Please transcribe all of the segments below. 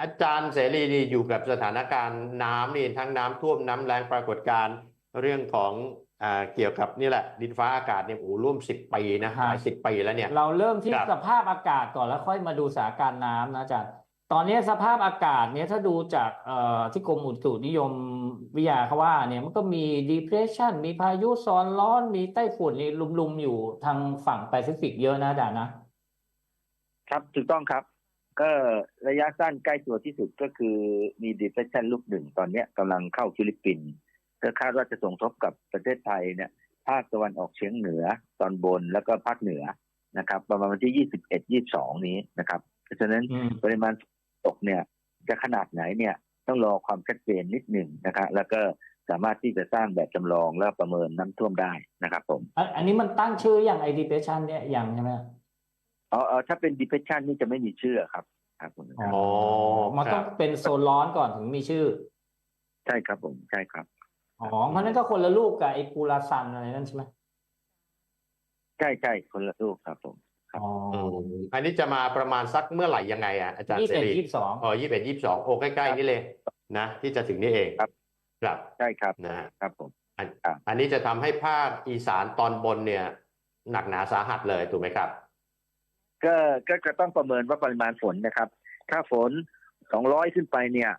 อาจารย์เสรีนี่อยู่กับสถานการณ์น้ำนี่ทั้งน้ำท่วมน้ำแรงปรากฏการณ์เรื่องของอ่าเกี่ยวกับนี่แหละ ดินฟ้าอากาศเนี่ยโอ้โหร่วมสิบปีนะหลายสิบปีแล้วเนี่ย เราเริ่มที่ครับสภาพอากาศก่อนแล้วค่อยมาดูสถานการณ์น้ำนะอาจารย์ ตอนนี้สภาพอากาศเนี่ยถ้าดูจากเอ่อที่กรมอุตุนิยมวิทยาเขาว่าเนี่ยมันก็มี depression มีพายุโซนร้อน มีไต้ฝุ่นนี่ลุมๆอยู่ทางฝั่งแปซิฟิกเยอะนะอาจารย์นะ ครับถูกต้องครับ ก็ระยะสั้นใกล้ตัวที่สุดก็คือมี depression ลูกหนึ่งตอนเนี้ยกำลังเข้าฟิลิปปินส์ก็คาดว่าจะส่งทบกับประเทศไทยเนี่ยภาคตะวันออกเฉียงเหนือตอนบนแล้วก็ภาคเหนือนะครับ ประมาณวันที่21 22นี้นะครับ เพราะฉะนั้นอืมปริมาณตกเนี่ย จะขนาดไหนเนี่ยต้องรอความชัดเจนนิดหนึ่งนะครับ แล้วก็สามารถที่จะสร้างแบบจำลองแล้วประเมินน้ำท่วมได้นะครับผมอันอันนี้มันตั้งชื่ออย่างไอ depression เนี่ยยังใช่ไหม อ๋อเออถ้าเป็น depression นี่จะไม่มีชื่อครับ ครับผมครับ อ๋อ มันต้องเป็นโซนร้อนก่อนถึงมีชื่อ ใช่ครับผมใช่ครับ อ๋อ เพราะฉะนั้นก็คนละลูกกับไอ้ปูราซันอะไรนั่นใช่ไหมใช่ใช่คนละลูกครับผม อ๋ออืมอันนี้จะมาประมาณสักเมื่อไหร่ยังไงอะอาจารย์ยี่เสสิบรียี่สิบสองอ๋อยี่สิบเอ็ดยี่สิบสองโอ้ใกล้ๆนี่เลยนะที่จะถึงนี่เองครับ ครับใช่ครับนะฮะครับผมอันครับอันนี้จะทำให้ภาคอีสานตอนบนเนี่ย หนักหนาสาหัสเลยถูกไหมครับ ก็ก็จะต้องประเมินว่าปริมาณฝนนะครับ ถ้าฝน 200 ขึ้นไปเนี่ย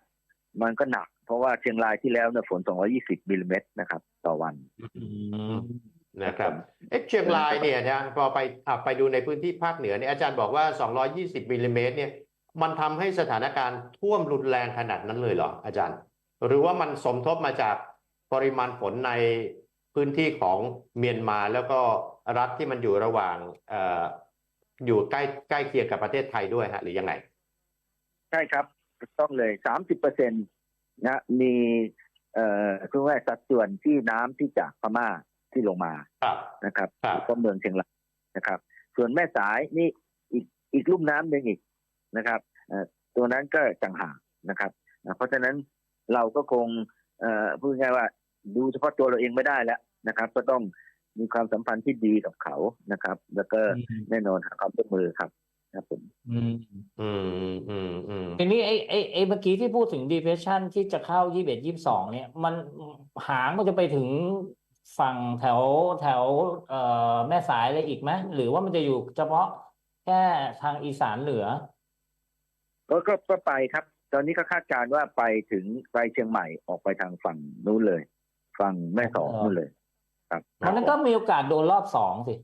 มันก็หนัก เพราะว่าเชียงรายที่แล้วเนี่ยฝน 220มิลลิเมตรนะครับ ต่อวันนะครับผมเอ๊ะเชียงรายเนี่ยนะพอไปอะไปดูในพื้นที่ภาคเหนือเนี่ยอาจารย์บอกว่า 220มิลลิเมตรเนี่ย มันทำให้สถานการณ์ท่วมรุนแรงขนาดนั้นเลยเหรออาจารย์ หรือว่ามันสมทบมาจากปริมาณฝนในพื้นที่ของเมียนมาแล้วก็รัฐที่มันอยู่ระหว่างเอ่ออยู่ใกล้ใกล้เคียงกับประเทศไทยด้วยฮะหรือยังไงใช่ครับถูกต้องเลย30เปอร์เซ็นต์นะมีเอ่อคือว่าสัดส่วนที่น้ำที่จากพม่าที่ลงมาครับนะครับครับก็เมืองเชียงรายนะครับ ส่วนแม่สายนี่อีกอีกลุ่มน้ำหนึ่งอีกนะครับเอ่อตัวนั้นก็ต่างหากนะครับนะเพราะฉะนั้นเราก็คงเอ่อพูดง่ายๆว่าดูเฉพาะตัวเราเองไม่ได้แล้วนะครับ ก็ต้อง มีความสัมพันธ์ที่ดีกับเขานะครับ แล้วก็แน่นอนหาความร่วมมือครับครับผมอืมอืมอืมอืมทีนี้ไอ้ไอ้ไอ้เมื่อกี้ที่พูดถึง depression ที่จะเข้ายี่สิบเอ็ดยี่สิบสองเนี่ย มันหางมันจะไปถึงฝั่งแถวแถวเอ่อแม่สายอะไรอีกไหมหรือว่ามันจะอยู่เฉพาะแค่ทางอีสานเหนือก็ก็ก็ไปครับ ตอนนี้ก็คาดการณ์ว่าไปถึงไปเชียงใหม่ออกไปทางฝั่งนู้นเลย ฝั่งแม่สอดนู่นเลย ครับเพราะฉะนั้นก็มีโอกาสโดนรอบสองสิ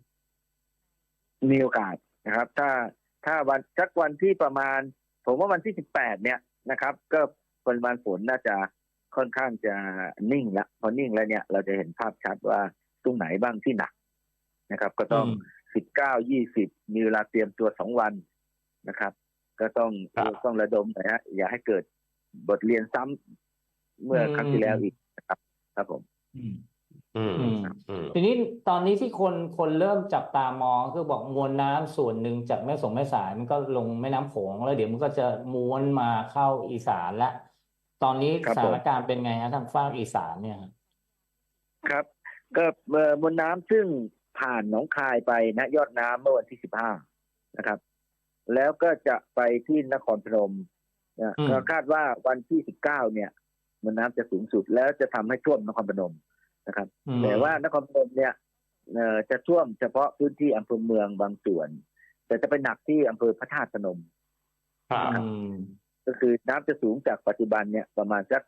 มีโอกาสนะครับ ถ้าถ้าวันสักวันที่ประมาณ ผมว่าวันที่สิบแปดเนี่ยนะครับ ก็ปริมาณฝนน่าจะค่อนข้างจะนิ่งละพอนิ่งแล้วเนี่ย เราจะเห็นภาพชัดว่าตรงไหนบ้างที่หนักนะครับ ก็ต้องอืมสิบเก้ายี่สิบมีเวลาเตรียมตัวสองวันนะครับ ก็ต้องครับต้องระดมหนะฮะอย่าให้เกิดบทเรียนซ้ำเมื่อครั้งที่แล้วอีกนะครับ ครับผม อืมอืมอืมอืมทีนี้ตอนนี้ที่คนคนเริ่มจับตามองคือบอกมวลน้ำส่วนหนึ่งจากแม่สงแม่สายมันก็ลงแม่น้ำโขงแล้วเดี๋ยวมันก็จะม้วนมาเข้าอีสานและตอนนี้ครับสผมถานการณ์เป็นไงฮะทางฝั่งอีสานเนี่ยฮะครับ ก็เอ่อมวลน้ำซึ่งผ่านหนองคายไปนะยอดน้ำเมื่อวันที่สิบห้านะครับ แล้วก็จะไปที่นครพนมนะก็คาดว่าวันที่สิบเก้าเนี่ยมวลน้ำจะสูงสุดแล้วจะทำให้ท่วมนครพนม นะครับอืมแต่ว่านครพนมเนี่ยเอ่อจะท่วมเฉพาะพื้นที่อำเภอเมืองบางส่วน แต่จะไปหนักที่อำเภอพระธาตุพนมครับอืมก็คือน้ำจะสูงจากปัจจุบันเนี่ยประมาณสัก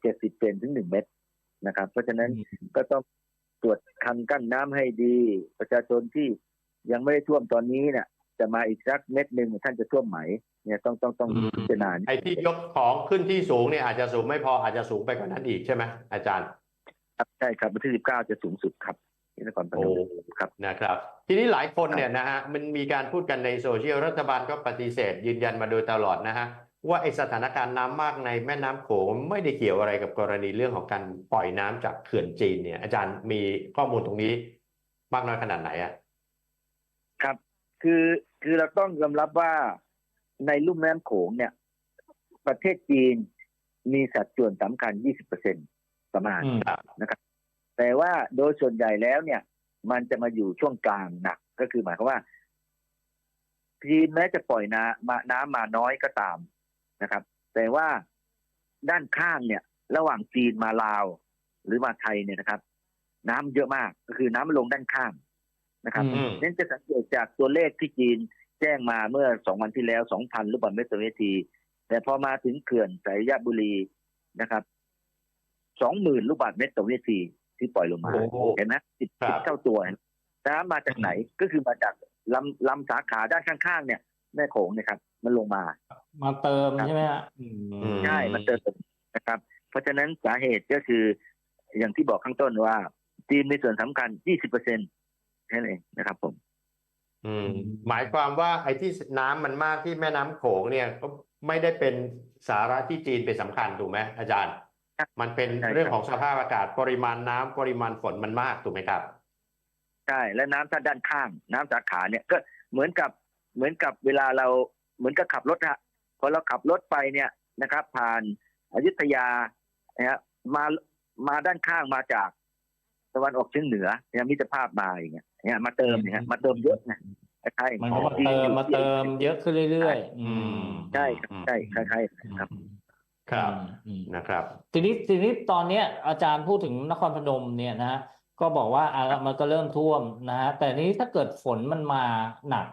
เจ็ดสิบเซนถึงหนึ่งเมตรนะครับ เพราะฉะนั้นก็ต้องตรวจคันกั้นน้ำให้ดี ประชาชนที่ยังไม่ได้ท่วมตอนนี้เนี่ยจะมาอีกสักเม็ดหนึ่งท่านจะท่วมไหมเนี่ยต้องต้องต้องอืมพิจารณาไอ้ที่ยกของขึ้นที่สูงเนี่ยอาจจะสูงไม่พออาจจะสูงไปกว่านั้นอีกใช่ไหมอาจารย์ ครับใช่ครับวันที่สิบเก้าจะสูงสุดครับที่นครพนโอ้มครับนะครับ ทีนี้หลายคนเนี่ยนะฮะมันมีการพูดกันในโซเชียลรัฐบาลก็ปฏิเสธ ยืนยันมาโดยตลอดนะฮะว่าไอสถานการณ์น้ำมากในแม่น้ำโขงไม่ได้เกี่ยวอะไรกับกรณีเรื่องของการปล่อยน้ำจากเขื่อนจีนเนี่ย อาจารย์มีข้อมูลตรงนี้มากน้อยขนาดไหนอะครับ คือคือเราต้องยอมรับว่าในลุ่มแม่น้ำโขงเนี่ย ประเทศจีนมีสัดส่วนสำคัญ 20%ประมาณอืมนะครับ แต่ว่าโดยส่วนใหญ่แล้วเนี่ย มันจะมาอยู่ช่วงกลางหนักก็คือหมายความว่าจีนแม้จะปล่อยน้ำมาน้ำมาน้อยก็ตามนะครับ แต่ว่าด้านข้างเนี่ย ระหว่างจีนมาลาว หรือมาไทยเนี่ยนะครับ น้ำเยอะมากก็คือน้ำมันลงด้านข้างนะครับอืมนั่นจะสังเกตจากตัวเลขที่จีนแจ้งมาเมื่อสองวันที่แล้วสองพันลูกบาศก์เมตรต่อวินาที แต่พอมาถึงเขื่อนสายยะบุรีนะครับ สองหมื่นลูกบาศก์เมตรต่อวินาทีที่ปล่อยลงมาโอ้โหเห็นไหมสิบครับสิบเท่าตัวเห็นไหมน้ำมาจากไหนก็คือมาจากลำลำสาขาด้านข้างๆ เนี่ย แม่โขงเนะครับ มันลงมา มาเติมครับใช่ไหมฮะอืมใช่มันเติมนะครับ เพราะฉะนั้นสาเหตุก็คืออย่างที่บอกข้างต้นว่าจีนมีส่วนสำคัญ 20เปอร์เซ็นต์แค่นั้นเองนะครับผม อืม หมายความว่าไอ้ที่น้ำมันมากที่แม่น้ำโขงเนี่ยก็ไม่ได้เป็นสาระที่จีนเป็นสำคัญถูกไหมอาจารย์ครับ มันเป็นใช่ครับ เรื่องของสภาพอากาศปริมาณน้ำปริมาณฝนมันมากถูกไหมครับ ใช่และน้ำถ้าด้านข้าง น้ำสาขาเนี่ยก็เหมือนกับเหมือนกับเวลาเราเหมือนกับขับรถฮะพอเราขับรถไปเนี่ยนะครับ ผ่านอยุธยานะฮะมามาด้านข้างมาจากตะวันออกเฉียงเหนือเนี่ยมิตรภาพมาอย่างเงี้ยเนี่ยมาเติมเนี่ยฮะมาเติมเยอะนะคล้ายๆมันก็มาที่เติมอยู่มาที่เติมเยอะขึ้นเรื่อยๆ อืม ใช่ครับใช่คล้ายๆครับ ครับอืมนะครับ ทีนี้ทีนี้ตอนเนี้ยอาจารย์พูดถึงนครพนมเนี่ยนะฮะก็บอกว่าอะมันก็เริ่มท่วมนะฮะแต่นี้ถ้าเกิดฝนมันมาหนัก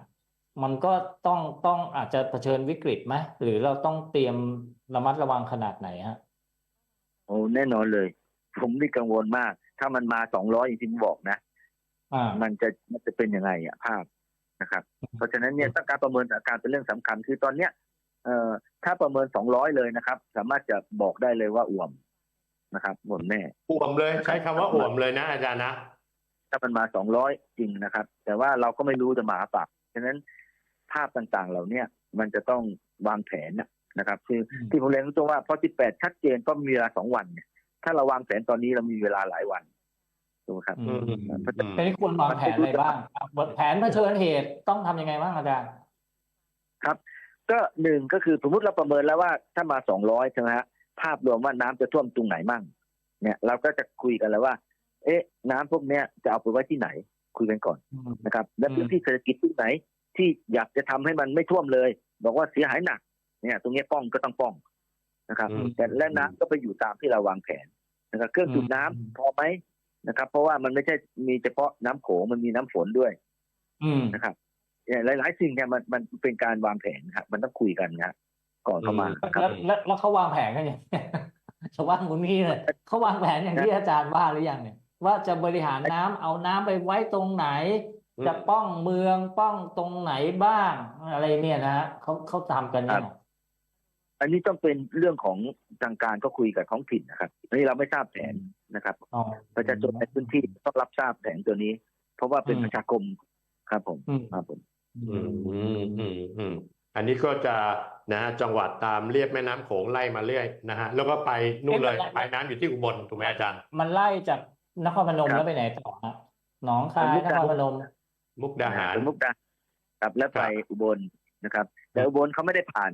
มันก็ต้องต้องอาจจะเผชิญวิกฤตไหมหรือเราต้องเตรียมระมัดระวังขนาดไหนฮะโอ้แน่นอนเลย ผมนี่กังวลมาก ถ้ามันมาสองร้อยอย่างที่ผมบอกนะอ่ามันจะมันจะเป็นยังไงอะภาพนะครับ เพราะฉะนั้นเนี่ยต้องการประเมินสถานการณ์เป็นเรื่องสำคัญ คือตอนเนี้ย เอ่อถ้าประเมินสองร้อยเลยนะครับ สามารถจะบอกได้เลยว่าอ่วมนะครับอ่วมแน่อ่วมเลยใช้คำว่าอ่วมเลยนะอาจารย์นะถ้ามันมาสองร้อยจริงนะครับ แต่ว่าเราก็ไม่รู้จะมาปรับฉะนั้นภาพต่างๆเหล่าเนี้ยมันจะต้องวางแผนนะนะครับคืออืมที่ผมเรียนตรงๆว่าพอที่แปดชัดเจนก็มีเวลาสองวันเนี่ยถ้าเราวางแผนตอนนี้เรามีเวลาหลายวันถูกไหมครับอืมอืมเพราะฉะนั้นทีนี้ควรวางแผนอะไรบ้างครับแผนเผชิญเหตุต้องทำยังไงบ้างอาจารย์ ก็หนึ่งก็คือสมมติเราประเมินแล้วว่าถ้ามาสองร้อยใช่ไหมฮะภาพรวมว่าน้ำจะท่วมตรงไหนมั่ง เนี่ยเราก็จะคุยกันแล้วว่า เอ๊ะ น้ำพวกเนี้ยจะเอาไปไว้ที่ไหน คุยกันก่อนนะครับ และอืมพื้นที่เศรษฐกิจที่ไหน ที่อยากจะทำให้มันไม่ท่วมเลย บอกว่าเสียหายหนัก เนี่ย ตรงเนี้ยป้องก็ต้องป้องนะครับอืมแต่และน้ำก็ไปอยู่ตามที่เราวางแผนนะครับ เครื่องสูบน้ำพอไหมนะครับ เพราะว่ามันไม่ใช่มีเฉพาะน้ำโขงมันมีน้ำฝนด้วยอืมนะครับเนี่ย หลาย ๆ สิ่งเนี่ยมันมันเป็นการวางแผนครับมันต้องคุยกันนะก่อนเข้ามาครับแล้วแล้วแล้วเขาวางแผนกันยังไงชาวบ้านคนนี้เนี่ยเขาวางแผนอย่างที่อาจารย์ว่าหรือยังเนี่ย ว่าจะบริหารน้ำเอาน้ำไปไว้ตรงไหนอืมจะป้องเมืองป้องตรงไหนบ้างอะไรเนี่ยนะฮะเขาเขาทำกันเนี่ยอันนี้ต้องเป็นเรื่องของทางการก็คุยกับท้องถิ่นนะครับอันนี้เราไม่ทราบแผนนะครับอ๋อประชาชนในพื้นที่ต้องรับทราบแผนตัวนี้ เพราะว่าเป็นอืมประชาคมครับผมอืมครับผม อืมอืมอืมอืมอันนี้ก็จะนะฮะจังหวัดตามเรียบแม่น้ำโขงไล่มาเรื่อยนะฮะแล้วก็ไปนู่นเลยปลายน้ำอยู่ที่อุบลถูกไหมอาจารย์ มันไล่จากนครพนมครับ แล้วไปไหนต่อฮะหนองคายมุกนดาครพนม มุกดาหารเป็นมุกดาครับแล้วไปครับอุบลนะครับ แต่อุบลเขาไม่ได้ผ่าน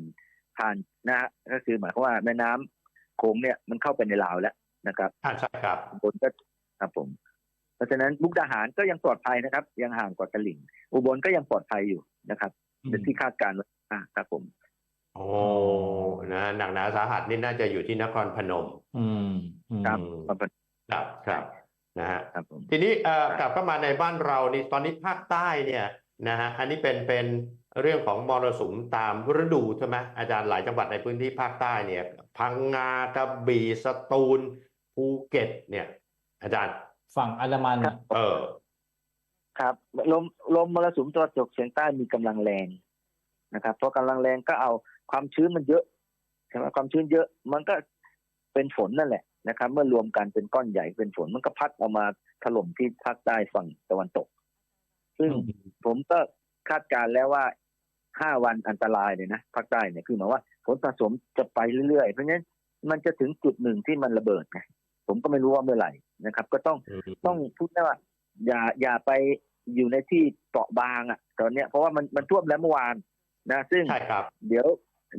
ผ่านนะฮะก็คือหมายความว่าแม่น้ำโขงเนี่ยมันเข้าไปในลาวแล้วนะครับอ่าใช่ครับอุบลก็ครับผมเพ ราะฉะนั้นมุกดาหารก็ยังปลอดภัยนะครับ ยังห่างกว่าตลิ่ง อุบลก็ยังปลอดภัยอยู่นะครับอืมเป็นที่คาดการณ์ไว้อ่าครับผมโอ้นะหนักหนาสาหัสนี่น่าจะอยู่ที่นครพนม อืมอืมครับอืมขอบคุณครับครับนะฮะครับผมทีนี้เอ่อกลับเข้ามาในบ้านเรานี่ตอนนี้ภาคใต้เนี่ยนะฮะอันนี้เป็นเป็นเรื่องของมรสุมตามฤดูใช่ไหมอาจารย์หลายจังหวัดในพื้นที่ภาคใต้เนี่ย พังงากระบี่สตูลภูเก็ต เนี่ย อาจารย์ ฝั่งอันดามันเนี่ยเออ ครับลมลมมรสุมตะวันตกเฉียงใต้มีกำลังแรงนะครับเพราะกำลังแรงก็เอาความชื้นมันเยอะใช่ไหมความชื้นเยอะ มันก็เป็นฝนนั่นแหละนะครับ เมื่อรวมกันเป็นก้อนใหญ่เป็นฝนมันก็พัดเอามาถล่มที่ภาคใต้ฝั่งตะวันตก ซึ่งผมก็คาดการณ์แล้วว่าห้าวันอันตรายเลยนะภาคใต้เนี่ยคือหมายว่าฝนสะสมจะไปเรื่อยๆ เพราะฉะนั้นมันจะถึงจุดหนึ่งที่มันระเบิดไงผมก็ไม่รู้ว่าเมื่อไหร่ นะครับ ก็ต้องอืมต้องพูดได้ว่า อย่าอย่าไปอยู่ในที่เปราะบางอะ ตอนเนี้ยเพราะว่ามันมันท่วมแล้วเมื่อวานนะ ซึ่งใช่ครับเดี๋ยว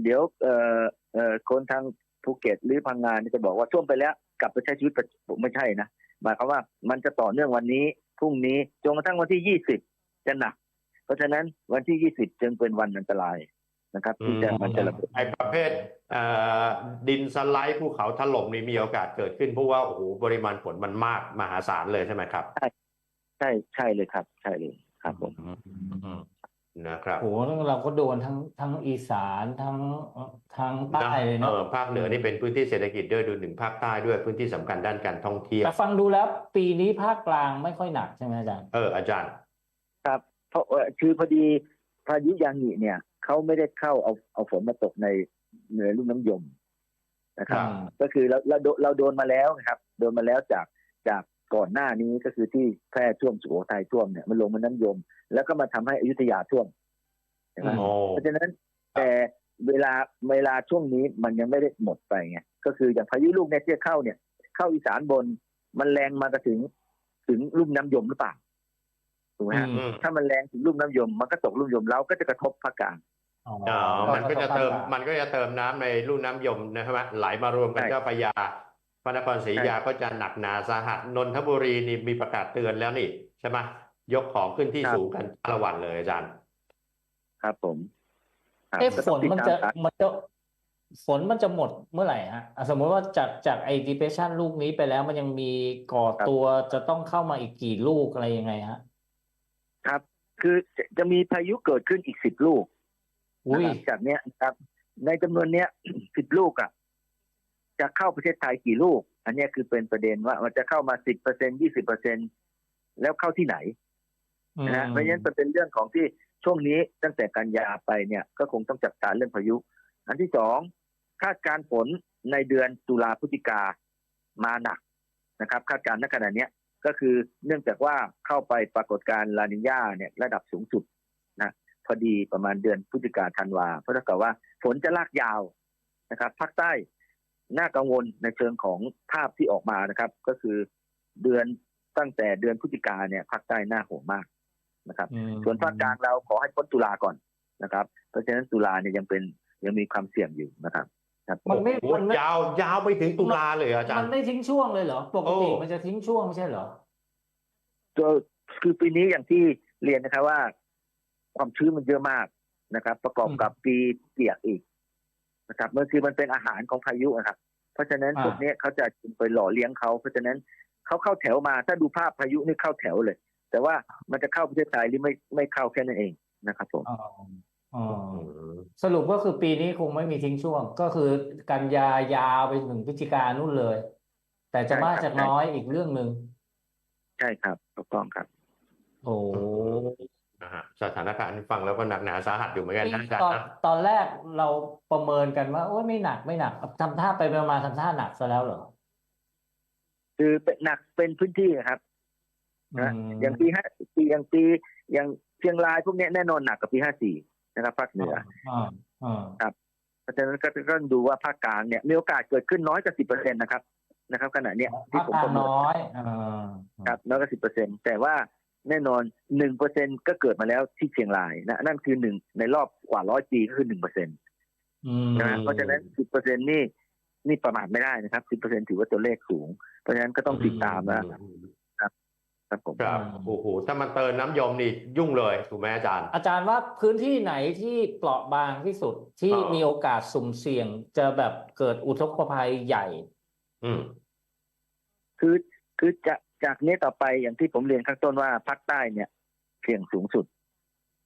เดี๋ยวเอ่อเอ่อคนทางภูเก็ตหรือพังงานจะบอกว่าท่วมไปแล้ว กลับไปใช้ชีวิตปกติไม่ใช่นะหมายความว่ามันจะต่อเนื่องวันนี้พรุ่งนี้จนกระทั่งวันที่ยี่สิบจะหนัก เพราะฉะนั้นวันที่ยี่สิบจึงเป็นวันอันตราย นะครับที่จะมันจะระเบิดไอ้ประเภทเอ่อดินสไลด์ภูเขาถล่มนี่มีโอกาสเกิดขึ้นเพราะว่าโอ้โหปริมาณฝนมันมากมหาศาลเลยใช่ไหมครับ ใช่ใช่เลยครับ ใช่เลยครับผมนะครับโหเราก็โดนทั้งทั้งอีสานทั้งทางใต้เลยเอเนาะอภาคเหนือนี่เป็นพื้นที่เศรษฐกิจด้วยดูถึงภาคใต้ด้วยพื้นที่สำคัญด้านการท่องเที่ยวแต่ฟังดูแล้วปีนี้ภาคกลางไม่ค่อยหนักใช่ไหมอาจารย์เอออาจารย์ ครับ เพราะเอ่อคือพอดีพายุยางิเนี่ย เขาไม่ได้เข้าเอาเอาฝนมาตกในเหนือลุ่มน้ำยมนะครับอืมก็คือเราเราโดนเราโดนมาแล้วนะครับ โดนมาแล้วจากจากก่อนหน้านี้ก็คือที่แพร่ท่วมสุโขทัยท่วมเนี่ยมันลงมาน้ำยม แล้วก็มาทำให้อยุธยาท่วมใช่ไหมอืมโอ้เพราะฉะนั้นแต่เวลาเวลาช่วงนี้มันยังไม่ได้หมดไปไงก็คืออย่างพายุลูกเนี่ยที่จะเข้าเนี่ย เข้าอีสานบนมันแรงมากระถึงถึงลุ่มน้ำยมหรือเปล่าถูกไหมฮะอืมอืมถ้ามันแรงถึงลุ่มน้ำยม มันก็ตกลุ่มยมเราก็จะกระทบภาคกลาง อ๋ออ่ามันก็จะเติมภาคกลางมันก็จะเติมน้ำในลุ่มน้ำยมนะครับไหลมารวมกันใช่เจ้าพระยาพระนครศรีอยุธยาก็จะหนักหนาสาหัสนนทบุรีนี่มีประกาศเตือนแล้วนี่ใช่ไหมยกของขึ้นที่สูงกันละวันเลยอาจารย์ ครับผมครับเอ๊ะก็ฝต้องนติดมันตามจะสถานมันจะฝนมันจะหมดเมื่อไหร่ฮะอะสมมติว่าจากจากไอ้ depression ลูกนี้ไปแล้วมันยังมีก่อตัวจะต้องเข้ามาอีกกี่ลูกอะไรยังไงฮะ ครับ คือจะจะมีพายุเกิดขึ้นอีกสิบลูก อุ้ยนะครับจากเนี้ยครับ ในจำนวนเนี้ยสิบลูกอะ จะเข้าประเทศไทยกี่ลูก อันเนี้ยคือเป็นประเด็นว่ามันจะเข้ามาสิบเปอร์เซ็นยี่สิบเปอร์เซ็นแล้วเข้าที่ไหนนะฮะเพราะฉะนั้นมันเป็นเรื่องของที่ช่วงนี้ตั้งแต่กันยาไปเนี่ย ก็คงต้องจับตาเรื่องพายุ อันที่สองคาดการณ์ฝนในเดือนตุลาพฤศจิกามาหนักนะครับ คาดการณ์ณขณะเนี้ยก็คือเนื่องจากว่าเข้าไปปรากฏการณ์ลานิญาเนี่ยระดับสูงสุดนะ พอดีประมาณเดือนพฤศจิกาธันวาเพราะเท่ากับว่าฝนจะลากยาวนะครับภาคใต้น่ากังวลในเชิงของภาพที่ออกมานะครับ ก็คือเดือนตั้งแต่เดือนพฤศจิกาเนี่ยภาคใต้น่าห่วงมากนะครับอืมส่วนภาคกลางเราขอให้พ้นตุลาก่อนนะครับ เพราะฉะนั้นตุลาเนี่ยยังเป็นยังมีความเสี่ยงอยู่นะครับครับมันไม่โอ้โหมันไม่ยาวยาวไปถึงตุลาเลยเหรออาจารมันย์ไม่ทิ้งช่วงเลยเหรอปกติโอ้มันจะทิ้งช่วงไม่ใช่เหรอก็คือปีนี้อย่างที่เรียนนะครับว่า ความชื้นมันเยอะมากนะครับ ประกอบกับปีเปียกอีกนะครับเมื่อคือมันเป็นอาหารของพายุนะครับ เพราะฉะนั้นอ่าพวกนี้เขาจะไปหล่อเลี้ยงเขาเพราะฉะนั้นเขาเข้าแถวมา ถ้าดูภาพพายุนี่เข้าแถวเลย แต่ว่ามันจะเข้าประเทศไทยหรือไม่ไม่เข้าแค่นั้นเองนะครับผมอ๋ออ๋ออืมสรุปก็คือปีนี้คงไม่มีทิ้งช่วง ก็คือกันยายาวไปถึงพฤศจิกานู่นเลย แต่จะมากจากน้อยอีกเรื่องหนึ่งใช่ครับถูกต้องครับ โอ้ นะฮะสถานการณ์ฟังแล้วก็หนักหนาสาหัสอยู่เหมือนกันนะอาจารตอย์นนะตอนแรกเราประเมินกันว่าโอ้ยไม่หนักไม่หนักทำท่าไปประมาณทำท่าหนักซะแล้วเหรอคือเป็นหนักเป็นพื้นที่นะครับ นะ มอย่างปีห้าปีอย่างปีอย่างเชียงรายพวกเนี้ยแน่นอนหนักกว่าปีห้าสี่นะครับภาคเหนืออ่าอ่าเพราะฉะนั้นก็ก็ต้องดูว่าภาคกลางเนี่ยมีโอกาสเกิดขึ้นน้อยกว่าสิบเปอร์เซ็นต์นะครับนะครับขณะเนี้ยที่ภาคผมกลางประเมินน้อยอ่า ครับน้อยกว่าสิบเปอร์เซ็นต์แต่ว่า แน่นอนหนึ่งเปอร์เซ็นก็เกิดมาแล้วที่เชียงรายนะนั่นคือหนึ่งในรอบกว่าร้อยปีก็คือหนึ่งเปอร์เซ็นต์อืมนะเพราะฉะนั้นสิบเปอร์เซ็นนี่นี่ประมาทไม่ได้นะครับสิบเปอร์เซ็นถือว่าตัวเลขสูง เพราะฉะนั้นก็ต้องติดตามนะอืมครับผมครับโอ้โหถ้ามันเติมน้ำยมนี่ยุ่งเลยถูกไหมอาจารย์ อาจารย์ว่าพื้นที่ไหนที่เปราะบางที่สุดที่อ่ามีมีโอกาสสุ่มเสี่ยงจะแบบเกิดอุทกภัยใหญ่ อืมคือคือจะ จากนี้ต่อไปอย่างที่ผมเรียนข้างต้นว่าภาคใต้เนี่ยเสี่ยงสูงสุด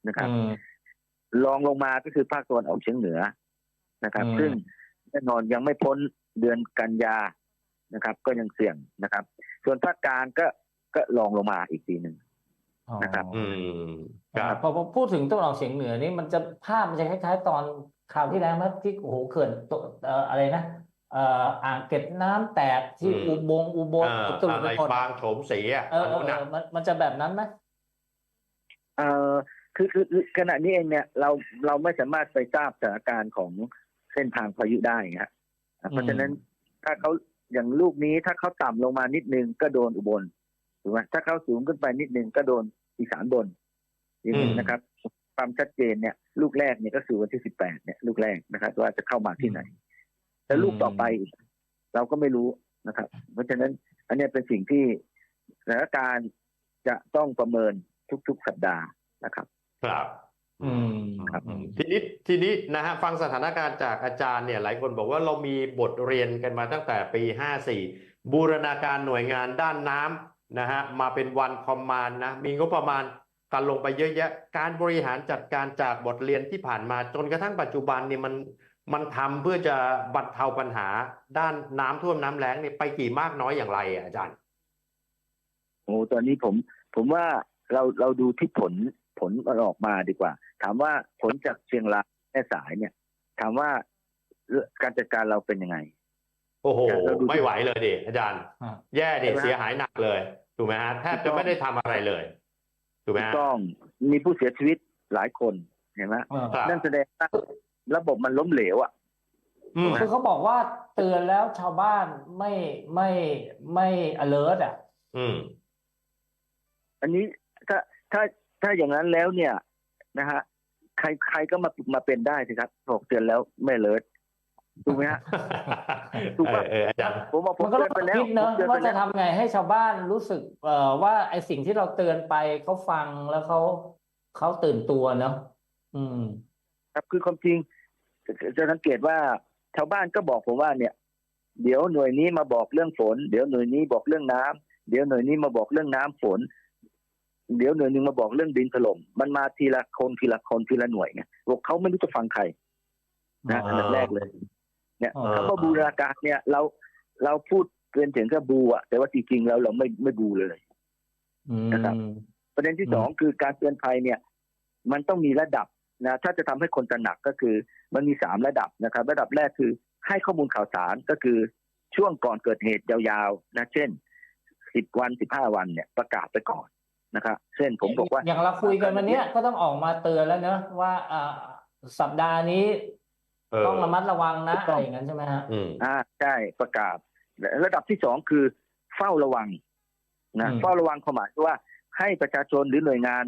นะครับอืมรองลงมาก็คือภาคตะวันออกเฉียงเหนือนะครับอืมซึ่งแน่นอนยังไม่พ้นเดือนกันยานะครับ ก็ยังเสี่ยงนะครับ ส่วนภาคกลางก็ก็รองลงมาอีกทีหนึ่งนะครับอืมครับพอพอพูดถึงตะวันออกเฉียงเหนือนี่มันจะภาพมันจะคล้ายๆ ตอนคราวที่แล้วไหมที่โอ้โหเขื่อนตัวเอ่ออะไรนะเอ่ออ่างเก็บน้ำแตกที่อืมอุบงอุบลอ่าอุตรุอะไรพลบางโฉมสีอะเออเอออันนั้นเอน่ะอมันมันจะแบบนั้นไหมเอ่อคือคือคือขณะนี้เองเนี่ยเราเราไม่สามารถไปทราบสถานการณ์ของเส้นทางพายุได้ฮะเพราะฉะนั้นถ้าเขาอย่างลูกนี้ถ้าเขาต่ำลงมานิดนึงก็โดนอุบลถูกไหมถ้าเขาสูงขึ้นไปนิดนึงก็โดนอีสานบนอย่างนี้นะครับ ความชัดเจนเนี่ย ลูกแรกเนี่ยก็คือวันที่สิบแปดเนี่ยลูกแรกนะครับ ว่าจะเข้ามาที่ไหน แล้วลูกต่อไปอีกเราก็ไม่รู้นะครับ เพราะฉะนั้น อันเนี้ยเป็นสิ่งที่สถานการณ์จะต้องประเมินทุก ๆ สัปดาห์นะครับ ครับ อืมครับอืมทีนี้ทีนี้นะฮะฟังสถานการณ์จากอาจารย์เนี่ยหลายคนบอกว่าเรามีบทเรียนกันมาตั้งแต่ปี54บูรณาการหน่วยงานด้านน้ำนะฮะมาเป็นวันคอมมานด์นะมีงบประมาณการลงไปเยอะแยะ การบริหารจัดการจากบทเรียนที่ผ่านมาจนกระทั่งปัจจุบันเนี่ยมัน มันทำเพื่อจะบรรเทาปัญหาด้านน้ำท่วมน้ำแล้งเนี่ยไปกี่มากน้อยอย่างไรอะอาจารย์โอ้ตอนนี้ผม ผมว่าเราเราดูที่ผลผลมันออกมาดีกว่า ถามว่าผลจากเชียงรายแม่สายเนี่ย ถามว่าเรื่องการจัดการเราเป็นยังไง โอ้โหเราดูที่ไม่ไหวเลยดิอาจารย์ฮะแย่ดิใช่ไหมฮะเสียหายหนักเลยถูกไหมฮะแทบจะไม่ได้ทำอะไรเลยถูกไหมถูกฮะต้องมีผู้เสียชีวิตหลายคนเห็นไหมเออครับนั่นแสดงว่า ระบบมันล้มเหลวอะอืมคือเขาบอกว่าเตือนแล้วชาวบ้านไม่ไม่ไม่ alert อะ อืม อันนี้ถ้าถ้าถ้าอย่างนั้นแล้วเนี่ย นะฮะใครใครก็มามาเป็นได้สิครับบอกเตือนแล้วไม่เลิศถูกไหมฮะถูกเอปะอเอออาจารย์ผมบอกผมัมนก็เตืต้ออนงไปแล้วคิดเนอะผมเตือนว่าไปจะแล้วทำไงให้ชาวบ้านรู้สึก เอ่อว่าไอ้สิ่งที่เราเตือนไปเขาฟังแล้วเขาเขาตื่นตัวเนอะอืม ครับคือความจริง จะจะสังเกตว่าชาวบ้านก็บอกผมว่าเนี่ย เดี๋ยวหน่วยนี้มาบอกเรื่องฝน เดี๋ยวหน่วยนี้บอกเรื่องน้ำเดี๋ยวหน่วยนี้มาบอกเรื่องน้ำฝน เดี๋ยวหน่วยหนึงมาบอกเรื่องดินถล่มมันมาทีละคนทีละคนทีละหน่วยไงบอกเขาไม่รู้จะฟังใครนะอันดับแรกเลย เนี่ยอ๋อคำว่าบูรณาการเนี่ย เราเราพูดเป็นถึงแค่บูอะแต่ว่าจริงๆแล้วเราไม่ไม่บูเลยอืมนะครับประเด็นที่อืมสองคือการเตือนภัยเนี่ย มันต้องมีระดับ นะถ้าจะทำให้คนตระหนักก็คือ มันมีสามระดับนะครับ ระดับแรกคือให้ข้อมูลข่าวสารก็คือช่วงก่อนเกิดเหตุยาวๆนะเช่นสิบวันสิบห้าวันเนี่ยประกาศไปก่อนนะครับเช่นผมบอกว่า อย่างเราคุยกันวันเนี้ยก็ต้องออกมาเตือนแล้วเนอะว่าอ่าสัปดาห์นี้เออต้องระมัดระวังนะถูกต้อะองไรอย่างนั้นใช่ไหมฮะอืมอ่าใช่ประกาศ ระดับที่สองคือเฝ้าระวังนะอืมเฝ้าระวังความหมายว่าให้ประชาชนหรือหน่วยงาน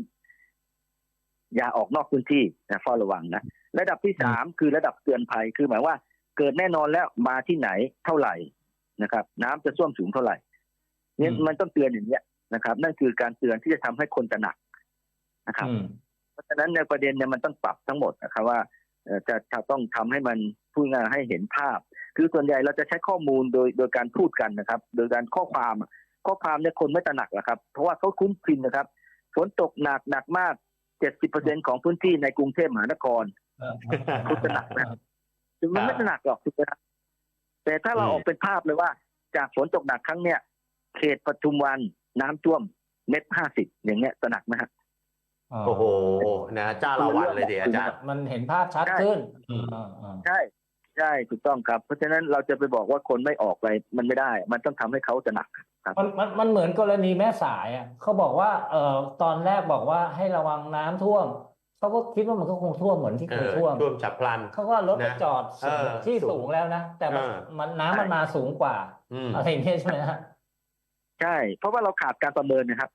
อย่าออกนอกพื้นที่นะเฝ้าระวังนะระดับที่สามคือระดับเตือนภัยคือหมายว่า เกิดแน่นอนแล้วมาที่ไหนเท่าไหร่นะครับ น้ำจะท่วมสูงเท่าไหร่เนี่ยอืมมันต้องเตือนอย่างเนี้ยนะครับ นั่นคือการเตือนที่จะทำให้คนตระหนักนะครับอืมเพราะฉะนั้นในประเด็นเนี่ยมันต้องปรับทั้งหมดนะครับว่าเอ่อจะจะต้องทำให้มันพูดง่ายๆให้เห็นภาพ คือส่วนใหญ่เราจะใช้ข้อมูลโดยโดยการพูดกันนะครับ โดยการข้อความอะข้อความเนี่ยคนไม่ตระหนักหรอกครับ เพราะว่าเขาคุ้นชินนะครับ ฝนตกหนักหนักมาก 70%ของพื้นที่ในกรุงเทพมหานครเออคุณตระหนักนะถึงมันไม่ตระหนักหรอกถูกไหมครับแต่ถ้าเราอืมออกเป็นภาพเลยว่า จากฝนตกหนักครั้งเนี้ยเขตปทุมวันน้ำท่วมเม็ดห้าสิบอย่างเงี้ยตระหนักไหมฮะโอ้โหนะจ้าละวันเลยดิอาจารย์มันเห็นภาพชัดใช่ขึ้นอืมเออเออใช่ใช่ถูกต้องครับ เพราะฉะนั้นเราจะไปบอกว่าคนไม่ออกไปมันไม่ได้ มันต้องทำให้เขาตระหนักครับ มันมันมันเหมือนกรณีแม่สายอะเขาบอกว่าเอ่อตอนแรกบอกว่าให้ระวังน้ำท่วมเขาก็คิดว่ามันก็คงท่วมเหมือนที่เอเคยอท่วม ท่วมฉับพลัน เขาก็รถไปนะจอดสูงเออที่สูงสูงแล้วนะ แต่มันเออ มันน้ำมันมาสูงกว่าอืม อะไรอย่างเงี้ยใช่ไหมฮะ ใช่ เพราะว่าเราขาดการประเมินนะครับ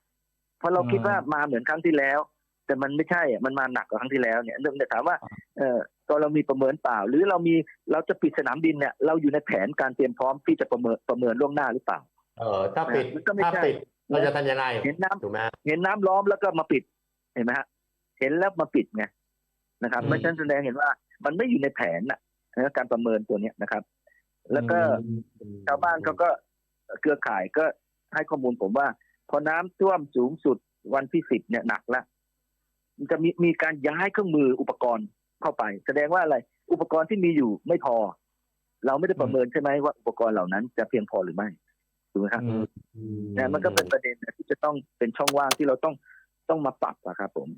เพราะเราคิดว่ามาเหมือนครั้งที่แล้ว แต่มันไม่ใช่อะมันมาหนักกว่าครั้งที่แล้วเนี่ยเรื่องแต่ถามว่าเออตอนเรามีประเมินเปล่า หรือเรามีเราจะปิดสนามบินเนี่ยเราอยู่ในแผนการเตรียมพร้อมที่จะประเมินประเมินล่วงหน้าหรือเปล่า เออถ้าปิดมันก็ไม่ถ้าใช่ ปิดเราจะทำยังไงเห็นน้ำถูกไหมฮะ เห็นน้ำล้อมแล้วก็มาปิดเห็นไหมฮะเห็นแล้วมาปิดไงนะครับอืมไม่ใช่แสดงเห็นว่ามันไม่อยู่ในแผนนะนะการประเมินตัวเนี้ยนะครับ แล้วก็ชาวบ้านเขาก็เครือข่ายก็ให้ข้อมูลผมว่า พอน้ำท่วมสูงสุดวันที่สิบเนี่ยหนักแล้วมันจะมีมีการย้ายเครื่องมืออุปกรณ์เข้าไป แสดงว่าอะไรอุปกรณ์ที่มีอยู่ไม่พอ เราไม่ได้ประเมินใช่ไหมว่าอุปกรณ์เหล่านั้นจะเพียงพอหรือไม่ ถูกไหมครับอืมเนี่ยมันก็เป็นประเด็นที่จะต้องเป็นช่องว่างที่เราต้องต้องมาปรับอะครับผม